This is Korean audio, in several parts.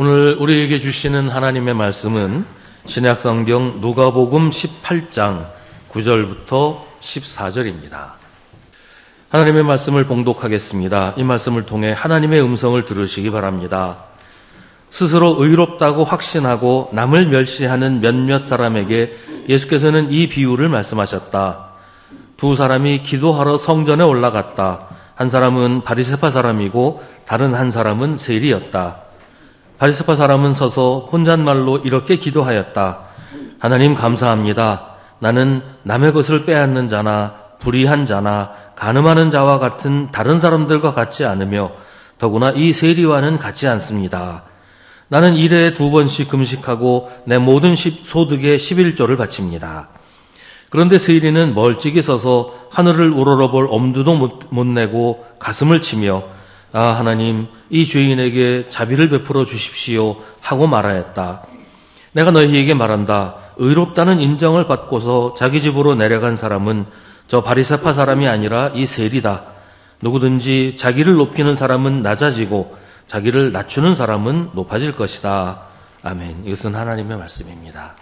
오늘 우리에게 주시는 하나님의 말씀은 신약 성경 누가복음 18장 9절부터 14절입니다. 하나님의 말씀을 봉독하겠습니다. 이 말씀을 통해 하나님의 음성을 들으시기 바랍니다. 스스로 의롭다고 확신하고 남을 멸시하는 몇몇 사람에게 예수께서는 이 비유를 말씀하셨다. 두 사람이 기도하러 성전에 올라갔다. 한 사람은 바리세파 사람이고 다른 한 사람은 세리였다. 바리세파 사람은 서서 혼잣말로 이렇게 기도하였다. 하나님 감사합니다. 나는 남의 것을 빼앗는 자나 불의한 자나 가늠하는 자와 같은 다른 사람들과 같지 않으며 더구나 이 세리와는 같지 않습니다. 나는 일에 두 번씩 금식하고 내 모든 소득의 11조를 바칩니다. 그런데 세리는 멀찍이 서서 하늘을 우러러볼 엄두도 못, 못 내고 가슴을 치며 아 하나님 이 죄인에게 자비를 베풀어 주십시오 하고 말하였다. 내가 너희에게 말한다. 의롭다는 인정을 받고서 자기 집으로 내려간 사람은 저 바리새파 사람이 아니라 이 세리다. 누구든지 자기를 높이는 사람은 낮아지고 자기를 낮추는 사람은 높아질 것이다. 아멘. 이것은 하나님의 말씀입니다.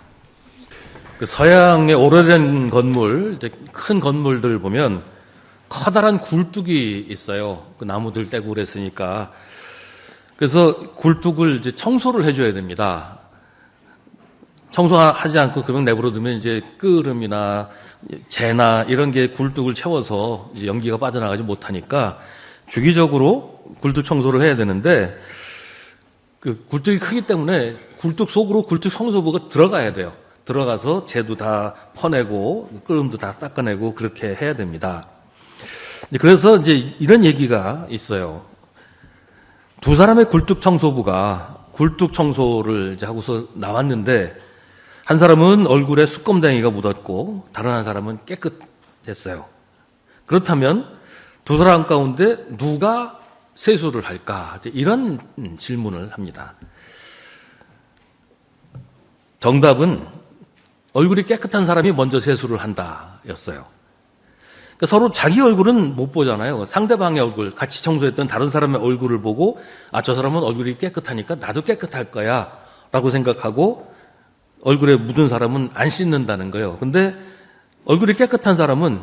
그 서양의 오래된 건물, 큰 건물들 보면 커다란 굴뚝이 있어요. 그 나무들 떼고 그랬으니까. 그래서 굴뚝을 이제 청소를 해줘야 됩니다. 청소하지 않고 그냥 내버려 두면 이제 끄름이나 재나 이런 게 굴뚝을 채워서 연기가 빠져나가지 못하니까 주기적으로 굴뚝 청소를 해야 되는데 그 굴뚝이 크기 때문에 굴뚝 속으로 굴뚝 청소부가 들어가야 돼요. 들어가서 재도 다 퍼내고 끓음도 다 닦아내고 그렇게 해야 됩니다. 그래서 이제 이런 얘기가 있어요. 두 사람의 굴뚝 청소부가 굴뚝 청소를 이제 하고서 나왔는데 한 사람은 얼굴에 수검댕이가 묻었고 다른 한 사람은 깨끗했어요. 그렇다면 두 사람 가운데 누가 세수를 할까? 이런 질문을 합니다. 정답은 얼굴이 깨끗한 사람이 먼저 세수를 한다 였어요. 그러니까 서로 자기 얼굴은 못 보잖아요. 상대방의 얼굴, 같이 청소했던 다른 사람의 얼굴을 보고, 아, 저 사람은 얼굴이 깨끗하니까 나도 깨끗할 거야. 라고 생각하고, 얼굴에 묻은 사람은 안 씻는다는 거예요. 근데 얼굴이 깨끗한 사람은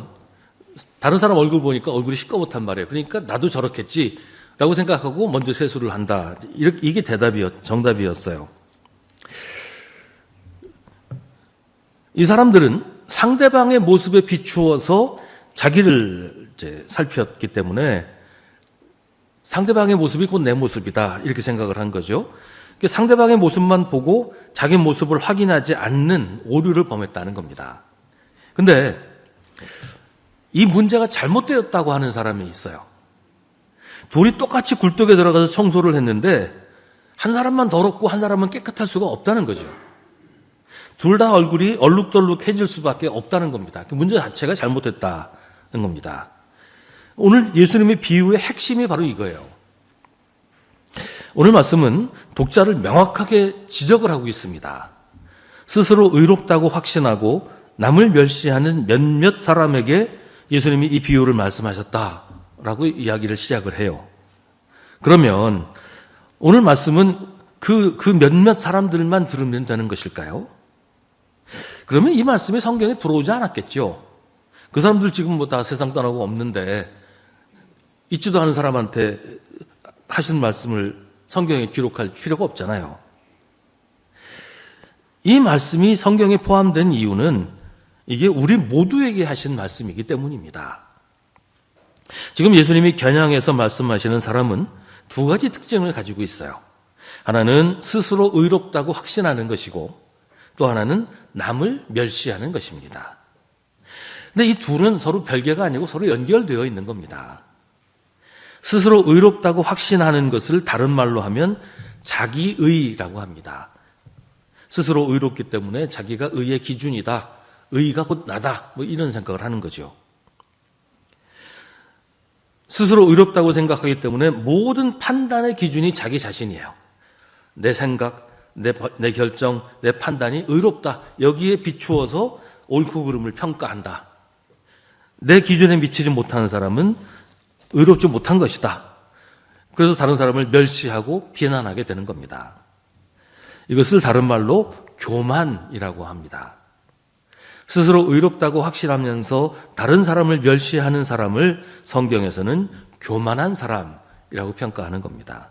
다른 사람 얼굴 보니까 얼굴이 시꺼멓단 말이에요. 그러니까 나도 저렇겠지. 라고 생각하고 먼저 세수를 한다. 이게 대답이었, 정답이었어요. 이 사람들은 상대방의 모습에 비추어서 자기를 이제 살폈기 때문에 상대방의 모습이 곧 내 모습이다. 이렇게 생각을 한 거죠. 상대방의 모습만 보고 자기 모습을 확인하지 않는 오류를 범했다는 겁니다. 근데 이 문제가 잘못되었다고 하는 사람이 있어요. 둘이 똑같이 굴뚝에 들어가서 청소를 했는데 한 사람만 더럽고 한 사람은 깨끗할 수가 없다는 거죠. 둘 다 얼굴이 얼룩덜룩해질 수밖에 없다는 겁니다. 그 문제 자체가 잘못됐다는 겁니다. 오늘 예수님의 비유의 핵심이 바로 이거예요. 오늘 말씀은 독자를 명확하게 지적을 하고 있습니다. 스스로 의롭다고 확신하고 남을 멸시하는 몇몇 사람에게 예수님이 이 비유를 말씀하셨다라고 이야기를 시작을 해요. 그러면 오늘 말씀은 그, 그 몇몇 사람들만 들으면 되는 것일까요? 그러면 이 말씀이 성경에 들어오지 않았겠죠. 그 사람들 지금 뭐 다 세상 떠나고 없는데 있지도 않은 사람한테 하신 말씀을 성경에 기록할 필요가 없잖아요. 이 말씀이 성경에 포함된 이유는 이게 우리 모두에게 하신 말씀이기 때문입니다. 지금 예수님이 겨냥해서 말씀하시는 사람은 두 가지 특징을 가지고 있어요. 하나는 스스로 의롭다고 확신하는 것이고 또 하나는 남을 멸시하는 것입니다. 근데 이 둘은 서로 별개가 아니고 서로 연결되어 있는 겁니다. 스스로 의롭다고 확신하는 것을 다른 말로 하면 자기의라고 합니다. 스스로 의롭기 때문에 자기가 의의 기준이다. 의가 곧 나다. 뭐 이런 생각을 하는 거죠. 스스로 의롭다고 생각하기 때문에 모든 판단의 기준이 자기 자신이에요. 내 생각, 내, 내 결정, 내 판단이 의롭다. 여기에 비추어서 옳고 그름을 평가한다. 내 기준에 미치지 못하는 사람은 의롭지 못한 것이다. 그래서 다른 사람을 멸시하고 비난하게 되는 겁니다. 이것을 다른 말로 교만이라고 합니다. 스스로 의롭다고 확신하면서 다른 사람을 멸시하는 사람을 성경에서는 교만한 사람이라고 평가하는 겁니다.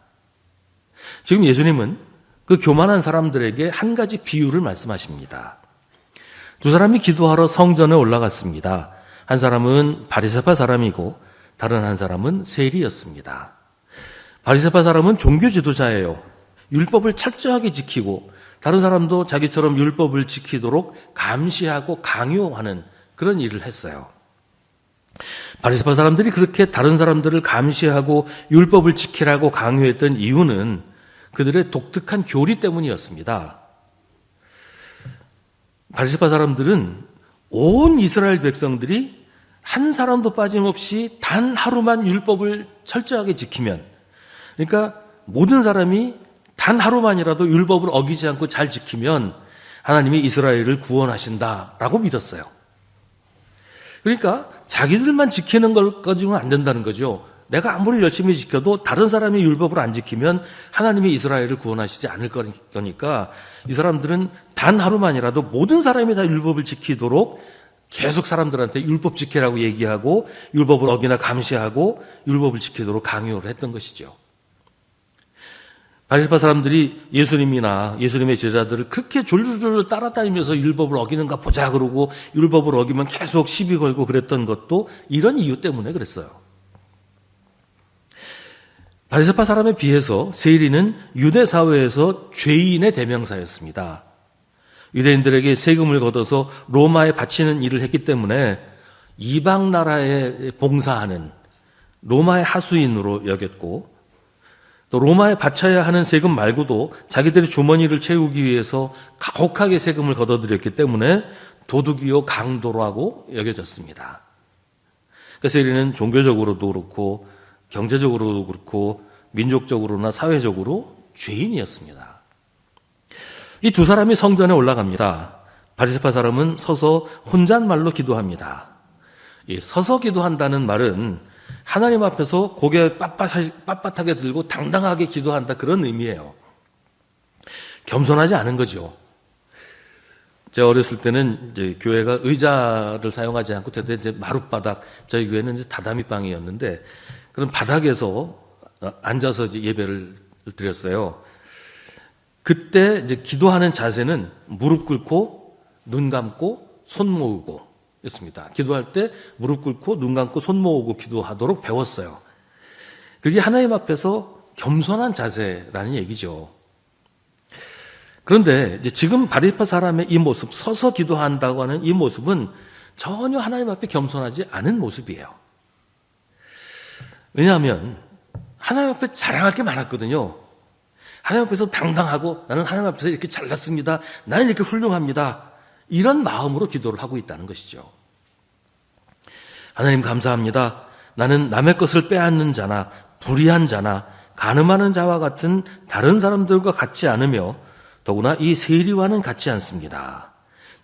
지금 예수님은 그 교만한 사람들에게 한 가지 비유를 말씀하십니다. 두 사람이 기도하러 성전에 올라갔습니다. 한 사람은 바리새파 사람이고 다른 한 사람은 세리였습니다. 바리새파 사람은 종교 지도자예요. 율법을 철저하게 지키고 다른 사람도 자기처럼 율법을 지키도록 감시하고 강요하는 그런 일을 했어요. 바리새파 사람들이 그렇게 다른 사람들을 감시하고 율법을 지키라고 강요했던 이유는 그들의 독특한 교리 때문이었습니다. 바리새파 사람들은 온 이스라엘 백성들이 한 사람도 빠짐없이 단 하루만 율법을 철저하게 지키면 그러니까 모든 사람이 단 하루만이라도 율법을 어기지 않고 잘 지키면 하나님이 이스라엘을 구원하신다라고 믿었어요. 그러니까 자기들만 지키는 걸 가지고는 안 된다는 거죠. 내가 아무리 열심히 지켜도 다른 사람이 율법을 안 지키면 하나님이 이스라엘을 구원하시지 않을 거니까 이 사람들은 단 하루만이라도 모든 사람이 다 율법을 지키도록 계속 사람들한테 율법 지키라고 얘기하고 율법을 어기나 감시하고 율법을 지키도록 강요를 했던 것이죠. 바리새파 사람들이 예수님이나 예수님의 제자들을 그렇게 졸졸졸 따라다니면서 율법을 어기는가 보자 그러고 율법을 어기면 계속 시비 걸고 그랬던 것도 이런 이유 때문에 그랬어요. 바리새파 사람에 비해서 세리는 유대 사회에서 죄인의 대명사였습니다. 유대인들에게 세금을 걷어서 로마에 바치는 일을 했기 때문에 이방 나라에 봉사하는 로마의 하수인으로 여겼고 또 로마에 바쳐야 하는 세금 말고도 자기들의 주머니를 채우기 위해서 가혹하게 세금을 걷어들였기 때문에 도둑이요 강도라고 여겨졌습니다. 그래서 세리는 종교적으로도 그렇고 경제적으로도 그렇고 민족적으로나 사회적으로 죄인이었습니다. 이 두 사람이 성전에 올라갑니다. 바리새파 사람은 서서 혼잣말로 기도합니다. 이 서서 기도한다는 말은 하나님 앞에서 고개 빳빳하게 들고 당당하게 기도한다 그런 의미예요. 겸손하지 않은 거죠. 제가 어렸을 때는 이제 교회가 의자를 사용하지 않고 대대 이제 마룻바닥 저희 교회는 이제 다다미 방이었는데 그런 바닥에서 앉아서 이제 예배를 드렸어요. 그때 이제 기도하는 자세는 무릎 꿇고 눈 감고 손 모으고 였습니다. 기도할 때 무릎 꿇고 눈 감고 손 모으고 기도하도록 배웠어요. 그게 하나님 앞에서 겸손한 자세라는 얘기죠. 그런데 이제 지금 바리파 사람의 이 모습, 서서 기도한다고 하는 이 모습은 전혀 하나님 앞에 겸손하지 않은 모습이에요. 왜냐하면 하나님 앞에 자랑할 게 많았거든요. 하나님 앞에서 당당하고 나는 하나님 앞에서 이렇게 잘났습니다. 나는 이렇게 훌륭합니다. 이런 마음으로 기도를 하고 있다는 것이죠. 하나님 감사합니다. 나는 남의 것을 빼앗는 자나 불의한 자나 가늠하는 자와 같은 다른 사람들과 같지 않으며 더구나 이 세리와는 같지 않습니다.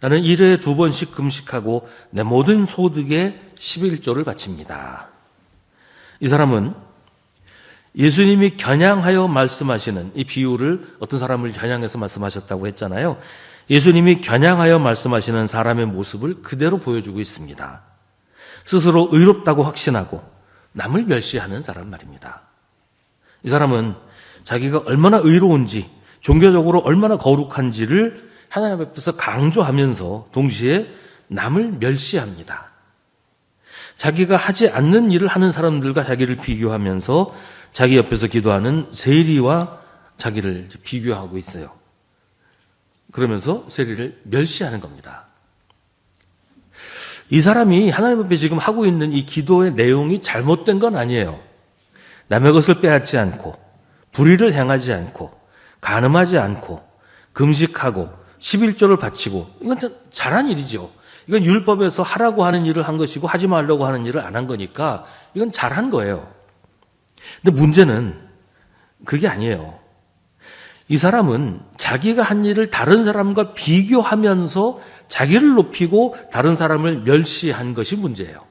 나는 일회에 두 번씩 금식하고 내 모든 소득에 11조를 바칩니다. 이 사람은 예수님이 겨냥하여 말씀하시는 이 비유를 어떤 사람을 겨냥해서 말씀하셨다고 했잖아요. 예수님이 겨냥하여 말씀하시는 사람의 모습을 그대로 보여주고 있습니다. 스스로 의롭다고 확신하고 남을 멸시하는 사람 말입니다. 이 사람은 자기가 얼마나 의로운지, 종교적으로 얼마나 거룩한지를 하나님 앞에서 강조하면서 동시에 남을 멸시합니다. 자기가 하지 않는 일을 하는 사람들과 자기를 비교하면서 자기 옆에서 기도하는 세리와 자기를 비교하고 있어요. 그러면서 세리를 멸시하는 겁니다. 이 사람이 하나님 앞에 지금 하고 있는 이 기도의 내용이 잘못된 건 아니에요. 남의 것을 빼앗지 않고, 불의를 행하지 않고, 가늠하지 않고, 금식하고, 11조를 바치고, 이건 잘한 일이죠. 이건 율법에서 하라고 하는 일을 한 것이고, 하지 말라고 하는 일을 안 한 거니까, 이건 잘한 거예요. 근데 문제는 그게 아니에요. 이 사람은 자기가 한 일을 다른 사람과 비교하면서 자기를 높이고 다른 사람을 멸시한 것이 문제예요.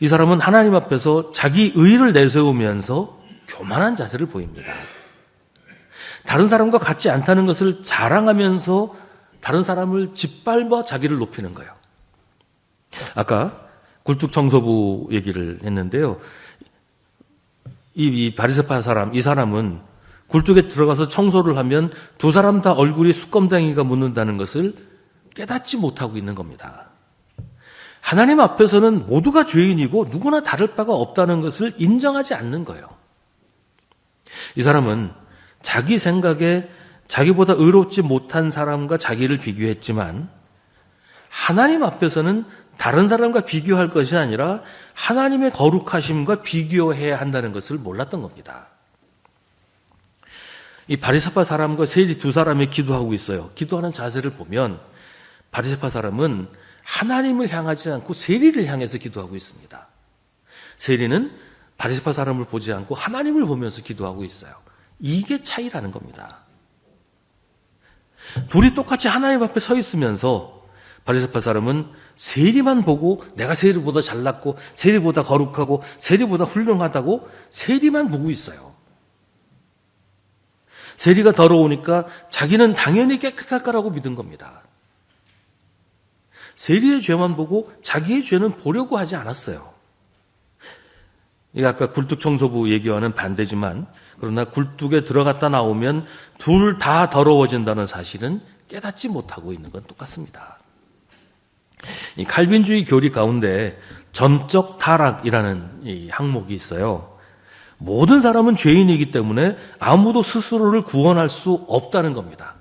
이 사람은 하나님 앞에서 자기 의를 내세우면서 교만한 자세를 보입니다. 다른 사람과 같지 않다는 것을 자랑하면서 다른 사람을 짓밟아 자기를 높이는 거예요. 아까 굴뚝 청소부 얘기를 했는데요. 이, 이 바리새파 사람, 이 사람은 굴뚝에 들어가서 청소를 하면 두 사람 다 얼굴이 수검댕이가 묻는다는 것을 깨닫지 못하고 있는 겁니다. 하나님 앞에서는 모두가 죄인이고 누구나 다를 바가 없다는 것을 인정하지 않는 거예요. 이 사람은 자기 생각에 자기보다 의롭지 못한 사람과 자기를 비교했지만 하나님 앞에서는 다른 사람과 비교할 것이 아니라 하나님의 거룩하심과 비교해야 한다는 것을 몰랐던 겁니다. 이 바리사파 사람과 세리 두 사람이 기도하고 있어요. 기도하는 자세를 보면 바리사파 사람은 하나님을 향하지 않고 세리를 향해서 기도하고 있습니다. 세리는 바리사파 사람을 보지 않고 하나님을 보면서 기도하고 있어요. 이게 차이라는 겁니다. 둘이 똑같이 하나님 앞에 서 있으면서 바리새파 사람은 세리만 보고 내가 세리보다 잘났고 세리보다 거룩하고 세리보다 훌륭하다고 세리만 보고 있어요. 세리가 더러우니까 자기는 당연히 깨끗할 거라고 믿은 겁니다. 세리의 죄만 보고 자기의 죄는 보려고 하지 않았어요. 이게 아까 굴뚝 청소부 얘기와는 반대지만 그러나 굴뚝에 들어갔다 나오면 둘 다 더러워진다는 사실은 깨닫지 못하고 있는 건 똑같습니다. 이 칼빈주의 교리 가운데 전적 타락이라는 이 항목이 있어요. 모든 사람은 죄인이기 때문에 아무도 스스로를 구원할 수 없다는 겁니다.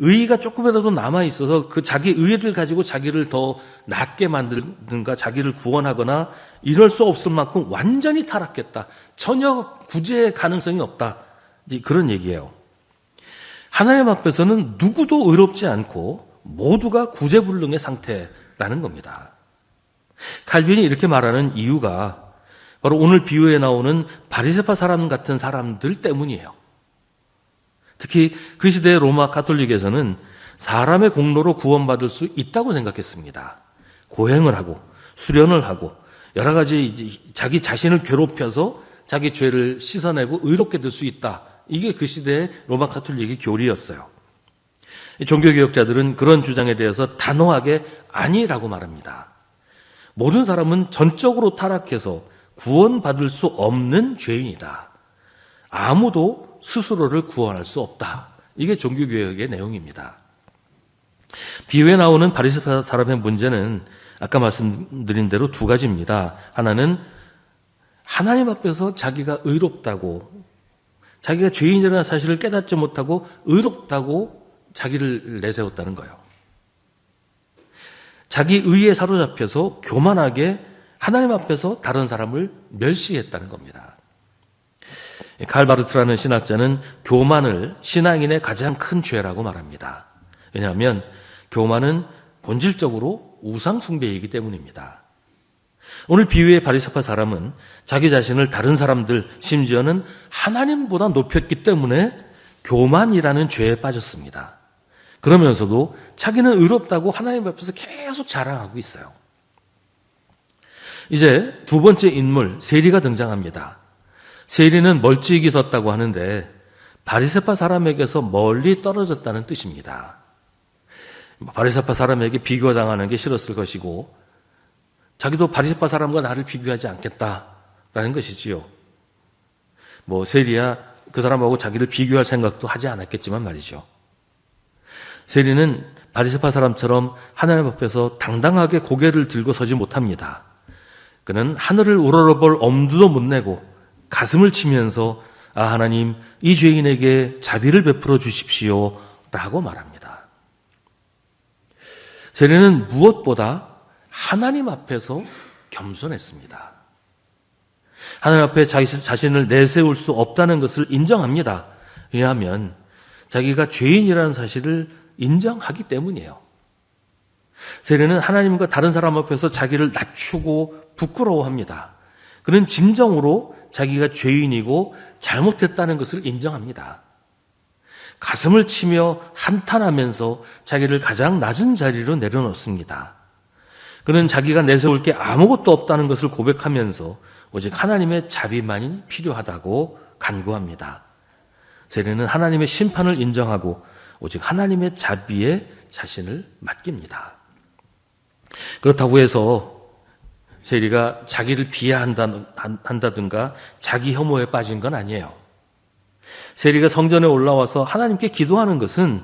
의의가 조금이라도 남아 있어서 그 자기 의의를 가지고 자기를 더 낫게 만들든가 자기를 구원하거나 이럴 수 없을 만큼 완전히 타락했다. 전혀 구제의 가능성이 없다. 그런 얘기예요. 하나님 앞에서는 누구도 의롭지 않고 모두가 구제불능의 상태라는 겁니다. 칼빈이 이렇게 말하는 이유가 바로 오늘 비유에 나오는 바리세파 사람 같은 사람들 때문이에요. 특히 그 시대의 로마 카톨릭에서는 사람의 공로로 구원받을 수 있다고 생각했습니다. 고행을 하고 수련을 하고 여러 가지 자기 자신을 괴롭혀서 자기 죄를 씻어내고 의롭게 될 수 있다. 이게 그 시대의 로마 카톨릭의 교리였어요. 종교개혁자들은 그런 주장에 대해서 단호하게 아니라고 말합니다. 모든 사람은 전적으로 타락해서 구원받을 수 없는 죄인이다. 아무도 스스로를 구원할 수 없다. 이게 종교개혁의 내용입니다. 비유에 나오는 바리새파 사람의 문제는 아까 말씀드린 대로 두 가지입니다. 하나는 하나님 앞에서 자기가 의롭다고 자기가 죄인이라는 사실을 깨닫지 못하고 의롭다고 자기를 내세웠다는 거예요. 자기 의에 사로잡혀서 교만하게 하나님 앞에서 다른 사람을 멸시했다는 겁니다. 칼바르트라는 신학자는 교만을 신앙인의 가장 큰 죄라고 말합니다. 왜냐하면 교만은 본질적으로 우상숭배이기 때문입니다. 오늘 비유의 바리사파 사람은 자기 자신을 다른 사람들, 심지어는 하나님보다 높였기 때문에 교만이라는 죄에 빠졌습니다. 그러면서도 자기는 의롭다고 하나님 앞에서 계속 자랑하고 있어요. 이제 두 번째 인물, 세리가 등장합니다. 세리는 멀찍이 섰다고 하는데 바리세파 사람에게서 멀리 떨어졌다는 뜻입니다. 바리세파 사람에게 비교당하는 게 싫었을 것이고 자기도 바리세파 사람과 나를 비교하지 않겠다라는 것이지요. 뭐 세리야 그 사람하고 자기를 비교할 생각도 하지 않았겠지만 말이죠. 세리는 바리세파 사람처럼 하나님 앞에서 당당하게 고개를 들고 서지 못합니다. 그는 하늘을 우러러볼 엄두도 못 내고 가슴을 치면서 아 하나님 이 죄인에게 자비를 베풀어 주십시오 라고 말합니다. 세례는 무엇보다 하나님 앞에서 겸손했습니다. 하나님 앞에 자신을 내세울 수 없다는 것을 인정합니다. 왜냐하면 자기가 죄인이라는 사실을 인정하기 때문이에요. 세례는 하나님과 다른 사람 앞에서 자기를 낮추고 부끄러워합니다. 그는 진정으로 자기가 죄인이고 잘못했다는 것을 인정합니다. 가슴을 치며 한탄하면서 자기를 가장 낮은 자리로 내려놓습니다. 그는 자기가 내세울 게 아무것도 없다는 것을 고백하면서 오직 하나님의 자비만이 필요하다고 간구합니다. 세리는 하나님의 심판을 인정하고 오직 하나님의 자비에 자신을 맡깁니다. 그렇다고 해서 세리가 자기를 비하한다든가 자기 혐오에 빠진 건 아니에요. 세리가 성전에 올라와서 하나님께 기도하는 것은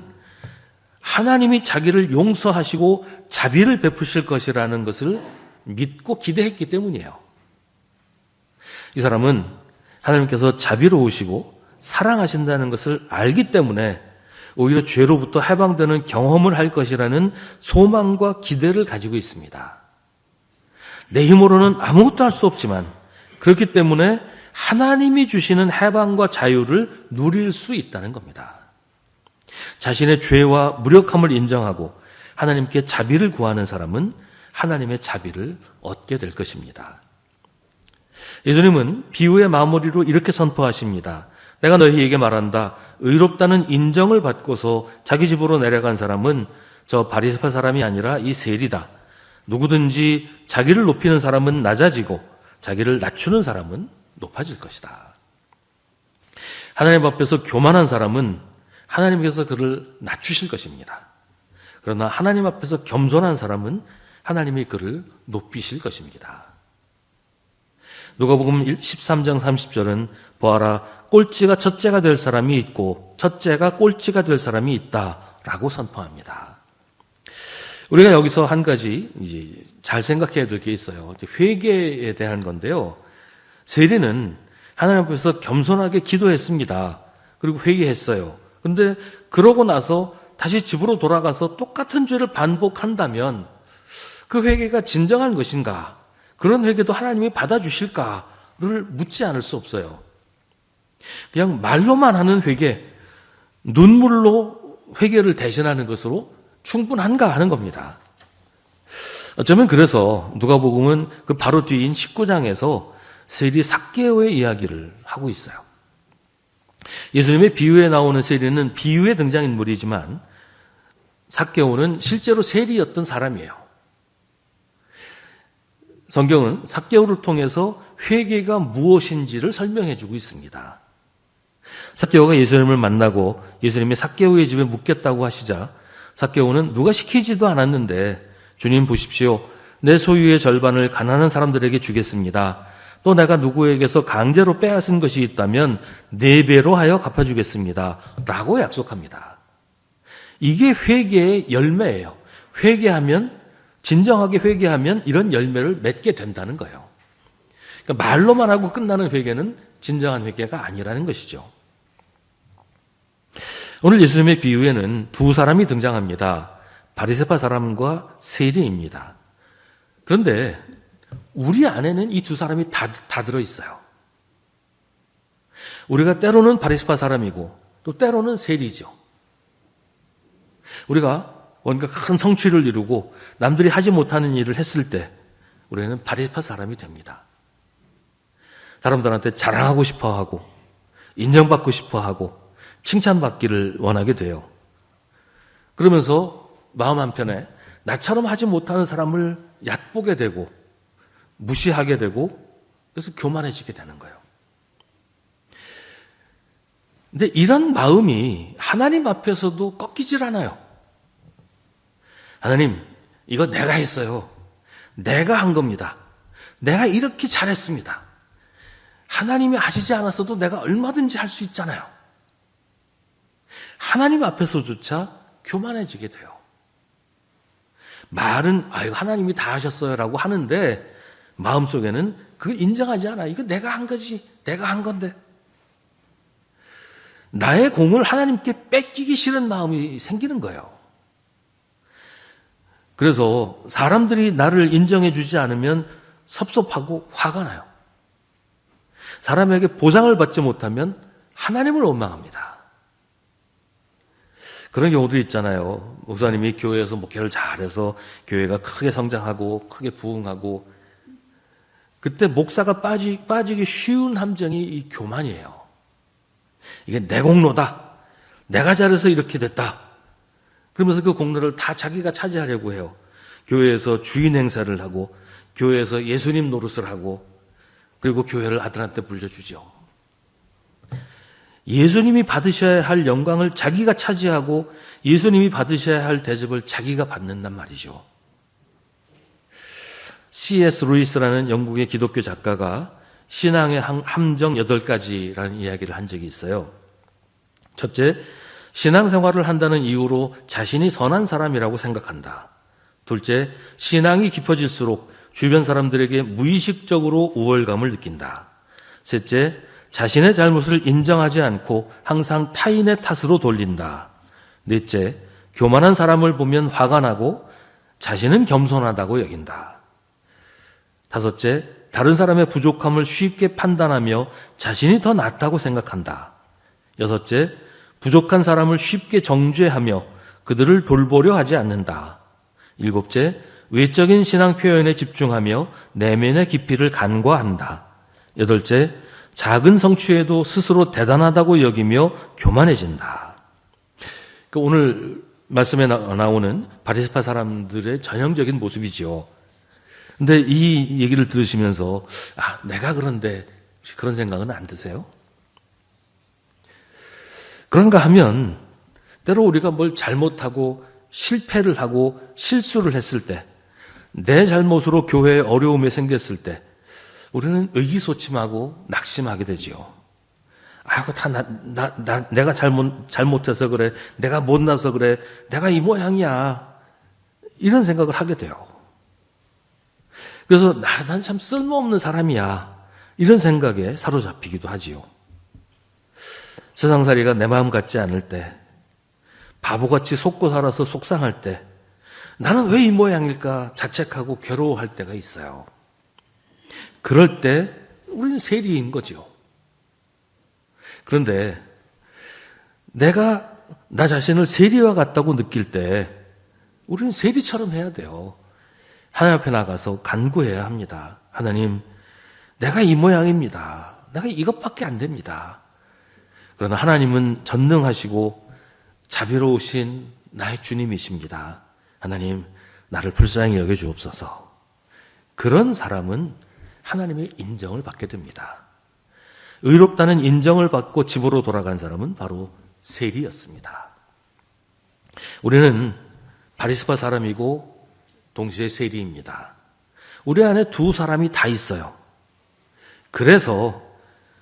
하나님이 자기를 용서하시고 자비를 베푸실 것이라는 것을 믿고 기대했기 때문이에요. 이 사람은 하나님께서 자비로우시고 사랑하신다는 것을 알기 때문에 오히려 죄로부터 해방되는 경험을 할 것이라는 소망과 기대를 가지고 있습니다. 내 힘으로는 아무것도 할 수 없지만 그렇기 때문에 하나님이 주시는 해방과 자유를 누릴 수 있다는 겁니다. 자신의 죄와 무력함을 인정하고 하나님께 자비를 구하는 사람은 하나님의 자비를 얻게 될 것입니다. 예수님은 비유의 마무리로 이렇게 선포하십니다. 내가 너희에게 말한다. 의롭다는 인정을 받고서 자기 집으로 내려간 사람은 저 바리새파 사람이 아니라 이 셀이다. 누구든지 자기를 높이는 사람은 낮아지고 자기를 낮추는 사람은 높아질 것이다. 하나님 앞에서 교만한 사람은 하나님께서 그를 낮추실 것입니다. 그러나 하나님 앞에서 겸손한 사람은 하나님이 그를 높이실 것입니다. 누가복음 13장 30절은 보아라 꼴찌가 첫째가 될 사람이 있고 첫째가 꼴찌가 될 사람이 있다라고 선포합니다. 우리가 여기서 한 가지 이제 잘 생각해야 될 게 있어요. 회개에 대한 건데요. 세리는 하나님 앞에서 겸손하게 기도했습니다. 그리고 회개했어요. 근데 그러고 나서 다시 집으로 돌아가서 똑같은 죄를 반복한다면 그 회개가 진정한 것인가? 그런 회개도 하나님이 받아주실까를 묻지 않을 수 없어요. 그냥 말로만 하는 회개, 눈물로 회개를 대신하는 것으로 충분한가 하는 겁니다. 어쩌면 그래서 누가복음은 그 바로 뒤인 19장에서 세리 삭개오의 이야기를 하고 있어요. 예수님의 비유에 나오는 세리는 비유의 등장인물이지만 삭개오는 실제로 세리였던 사람이에요. 성경은 삭개오를 통해서 회개가 무엇인지를 설명해 주고 있습니다. 삭개오가 예수님을 만나고 예수님이 삭개오의 집에 묵겠다고 하시자 삭개오는 누가 시키지도 않았는데 주님 보십시오. 내 소유의 절반을 가난한 사람들에게 주겠습니다. 또 내가 누구에게서 강제로 빼앗은 것이 있다면 네 배로 하여 갚아주겠습니다. 라고 약속합니다. 이게 회개의 열매예요. 회개하면 진정하게 회개하면 이런 열매를 맺게 된다는 거예요. 그러니까 말로만 하고 끝나는 회개는 진정한 회개가 아니라는 것이죠. 오늘 예수님의 비유에는 두 사람이 등장합니다. 바리세파 사람과 세리입니다. 그런데 우리 안에는 이 두 사람이 다, 다 들어있어요. 우리가 때로는 바리스파 사람이고 또 때로는 세리죠. 우리가 뭔가 큰 성취를 이루고 남들이 하지 못하는 일을 했을 때 우리는 바리스파 사람이 됩니다. 사람들한테 자랑하고 싶어 하고 인정받고 싶어 하고 칭찬받기를 원하게 돼요. 그러면서 마음 한편에 나처럼 하지 못하는 사람을 얕보게 되고 무시하게 되고 그래서 교만해지게 되는 거예요. 근데 이런 마음이 하나님 앞에서도 꺾이질 않아요. 하나님, 이거 내가 했어요. 내가 한 겁니다. 내가 이렇게 잘했습니다. 하나님이 하시지 않았어도 내가 얼마든지 할 수 있잖아요. 하나님 앞에서조차 교만해지게 돼요. 말은 아유 하나님이 다 하셨어요라고 하는데 마음속에는 그걸 인정하지 않아. 이거 내가 한 거지. 내가 한 건데. 나의 공을 하나님께 뺏기기 싫은 마음이 생기는 거예요. 그래서 사람들이 나를 인정해 주지 않으면 섭섭하고 화가 나요. 사람에게 보상을 받지 못하면 하나님을 원망합니다. 그런 경우도 있잖아요. 목사님이 교회에서 목회를 잘해서 교회가 크게 성장하고 크게 부흥하고 그때 목사가 빠지, 빠지기 쉬운 함정이 이 교만이에요. 이게 내 공로다. 내가 잘해서 이렇게 됐다. 그러면서 그 공로를 다 자기가 차지하려고 해요. 교회에서 주인 행사를 하고, 교회에서 예수님 노릇을 하고, 그리고 교회를 아들한테 불려주죠. 예수님이 받으셔야 할 영광을 자기가 차지하고 예수님이 받으셔야 할 대접을 자기가 받는단 말이죠. C.S. 루이스라는 영국의 기독교 작가가 신앙의 함정 8가지라는 이야기를 한 적이 있어요. 첫째, 신앙생활을 한다는 이유로 자신이 선한 사람이라고 생각한다. 둘째, 신앙이 깊어질수록 주변 사람들에게 무의식적으로 우월감을 느낀다. 셋째, 자신의 잘못을 인정하지 않고 항상 타인의 탓으로 돌린다. 넷째, 교만한 사람을 보면 화가 나고 자신은 겸손하다고 여긴다. 다섯째, 다른 사람의 부족함을 쉽게 판단하며 자신이 더 낫다고 생각한다. 여섯째, 부족한 사람을 쉽게 정죄하며 그들을 돌보려 하지 않는다. 일곱째, 외적인 신앙 표현에 집중하며 내면의 깊이를 간과한다. 여덟째, 작은 성취에도 스스로 대단하다고 여기며 교만해진다. 그러니까 오늘 말씀에 나오는 바리스파 사람들의 전형적인 모습이지요. 근데 이 얘기를 들으시면서 아, 내가 그런데 그런 생각은 안 드세요? 그런가 하면 때로 우리가 뭘 잘못하고 실패를 하고 실수를 했을 때 내 잘못으로 교회에 어려움이 생겼을 때 우리는 의기소침하고 낙심하게 되지요. 아이고, 다 나, 나, 나, 내가 잘못, 잘못해서 그래. 내가 못나서 그래. 내가 이 모양이야. 이런 생각을 하게 돼요. 그래서 난 참 쓸모없는 사람이야. 이런 생각에 사로잡히기도 하지요. 세상살이가 내 마음 같지 않을 때, 바보같이 속고 살아서 속상할 때, 나는 왜 이 모양일까 자책하고 괴로워할 때가 있어요. 그럴 때 우리는 세리인 거죠. 그런데 내가 나 자신을 세리와 같다고 느낄 때 우리는 세리처럼 해야 돼요. 하나님 앞에 나가서 간구해야 합니다. 하나님, 내가 이 모양입니다. 내가 이것밖에 안 됩니다. 그러나 하나님은 전능하시고 자비로우신 나의 주님이십니다. 하나님, 나를 불쌍히 여겨 주옵소서. 그런 사람은 하나님의 인정을 받게 됩니다. 의롭다는 인정을 받고 집으로 돌아간 사람은 바로 세리였습니다. 우리는 바리스파 사람이고 동시에 세리입니다. 우리 안에 두 사람이 다 있어요. 그래서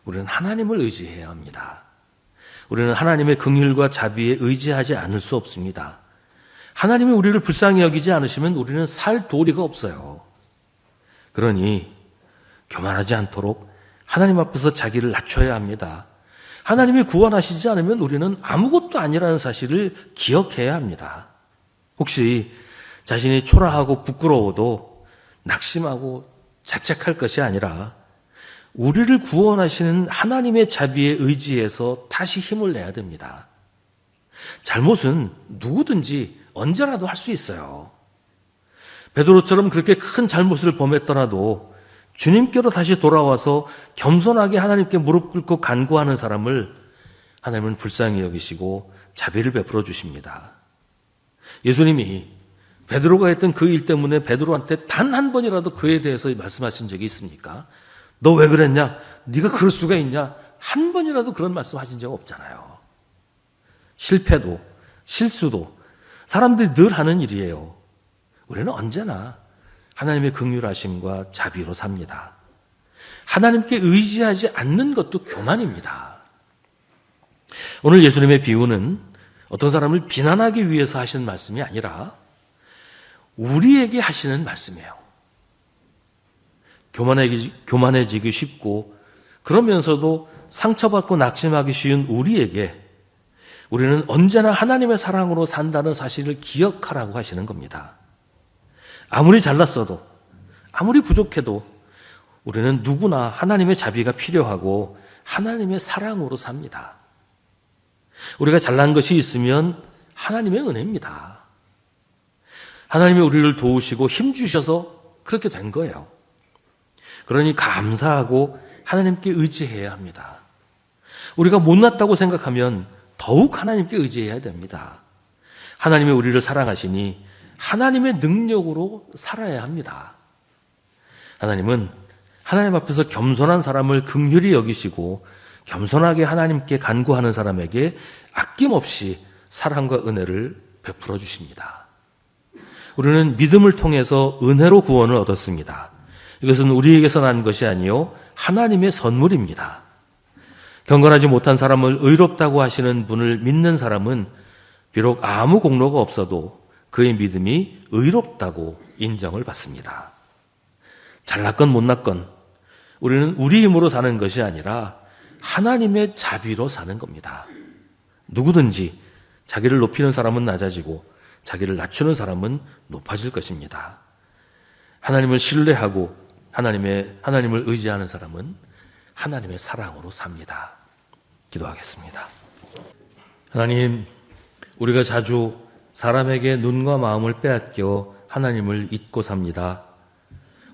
우리는 하나님을 의지해야 합니다. 우리는 하나님의 긍휼과 자비에 의지하지 않을 수 없습니다. 하나님이 우리를 불쌍히 여기지 않으시면 우리는 살 도리가 없어요. 그러니 교만하지 않도록 하나님 앞에서 자기를 낮춰야 합니다. 하나님이 구원하시지 않으면 우리는 아무것도 아니라는 사실을 기억해야 합니다. 혹시 자신이 초라하고 부끄러워도 낙심하고 자책할 것이 아니라 우리를 구원하시는 하나님의 자비에 의지해서 다시 힘을 내야 됩니다. 잘못은 누구든지 언제라도 할 수 있어요. 베드로처럼 그렇게 큰 잘못을 범했더라도 주님께로 다시 돌아와서 겸손하게 하나님께 무릎 꿇고 간구하는 사람을 하나님은 불쌍히 여기시고 자비를 베풀어 주십니다. 예수님이 베드로가 했던 그 일 때문에 베드로한테 단 한 번이라도 그에 대해서 말씀하신 적이 있습니까? 너 왜 그랬냐? 네가 그럴 수가 있냐? 한 번이라도 그런 말씀하신 적 없잖아요. 실패도 실수도 사람들이 늘 하는 일이에요. 우리는 언제나 하나님의 긍휼하심과 자비로 삽니다. 하나님께 의지하지 않는 것도 교만입니다. 오늘 예수님의 비유는 어떤 사람을 비난하기 위해서 하시는 말씀이 아니라 우리에게 하시는 말씀이에요. 교만해지, 교만해지기 쉽고 그러면서도 상처받고 낙심하기 쉬운 우리에게 우리는 언제나 하나님의 사랑으로 산다는 사실을 기억하라고 하시는 겁니다. 아무리 잘났어도, 아무리 부족해도 우리는 누구나 하나님의 자비가 필요하고 하나님의 사랑으로 삽니다. 우리가 잘난 것이 있으면 하나님의 은혜입니다. 하나님이 우리를 도우시고 힘주셔서 그렇게 된 거예요. 그러니 감사하고 하나님께 의지해야 합니다. 우리가 못났다고 생각하면 더욱 하나님께 의지해야 됩니다. 하나님이 우리를 사랑하시니 하나님의 능력으로 살아야 합니다. 하나님은 하나님 앞에서 겸손한 사람을 긍휼히 여기시고 겸손하게 하나님께 간구하는 사람에게 아낌없이 사랑과 은혜를 베풀어 주십니다. 우리는 믿음을 통해서 은혜로 구원을 얻었습니다. 이것은 우리에게서 난 것이 아니요 하나님의 선물입니다. 경건하지 못한 사람을 의롭다고 하시는 분을 믿는 사람은 비록 아무 공로가 없어도 그의 믿음이 의롭다고 인정을 받습니다. 잘났건 못났건 우리는 우리 힘으로 사는 것이 아니라 하나님의 자비로 사는 겁니다. 누구든지 자기를 높이는 사람은 낮아지고 자기를 낮추는 사람은 높아질 것입니다. 하나님을 신뢰하고 하나님의 하나님을 의지하는 사람은 하나님의 사랑으로 삽니다. 기도하겠습니다. 하나님, 우리가 자주 사람에게 눈과 마음을 빼앗겨 하나님을 잊고 삽니다.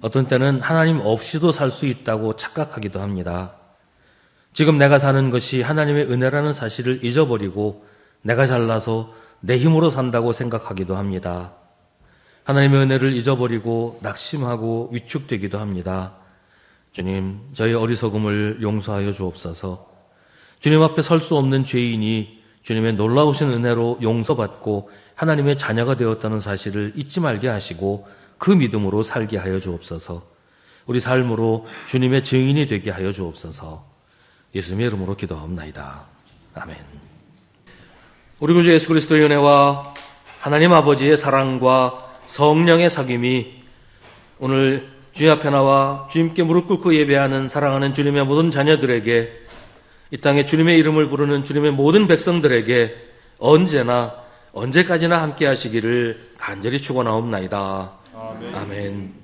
어떤 때는 하나님 없이도 살 수 있다고 착각하기도 합니다. 지금 내가 사는 것이 하나님의 은혜라는 사실을 잊어버리고 내가 잘나서 내 힘으로 산다고 생각하기도 합니다. 하나님의 은혜를 잊어버리고 낙심하고 위축되기도 합니다. 주님, 저희 어리석음을 용서하여 주옵소서. 주님 앞에 설 수 없는 죄인이 주님의 놀라우신 은혜로 용서받고 하나님의 자녀가 되었다는 사실을 잊지 말게 하시고 그 믿음으로 살게 하여 주옵소서. 우리 삶으로 주님의 증인이 되게 하여 주옵소서. 예수님의 이름으로 기도하옵나이다. 아멘. 우리 구주 예수 그리스도의 은혜와 하나님 아버지의 사랑과 성령의 사귐이 오늘 주님 앞에 나와 주님께 무릎 꿇고 예배하는 사랑하는 주님의 모든 자녀들에게 이 땅에 주님의 이름을 부르는 주님의 모든 백성들에게 언제나 언제까지나 함께 하시기를 간절히 축원하옵나이다. 아멘.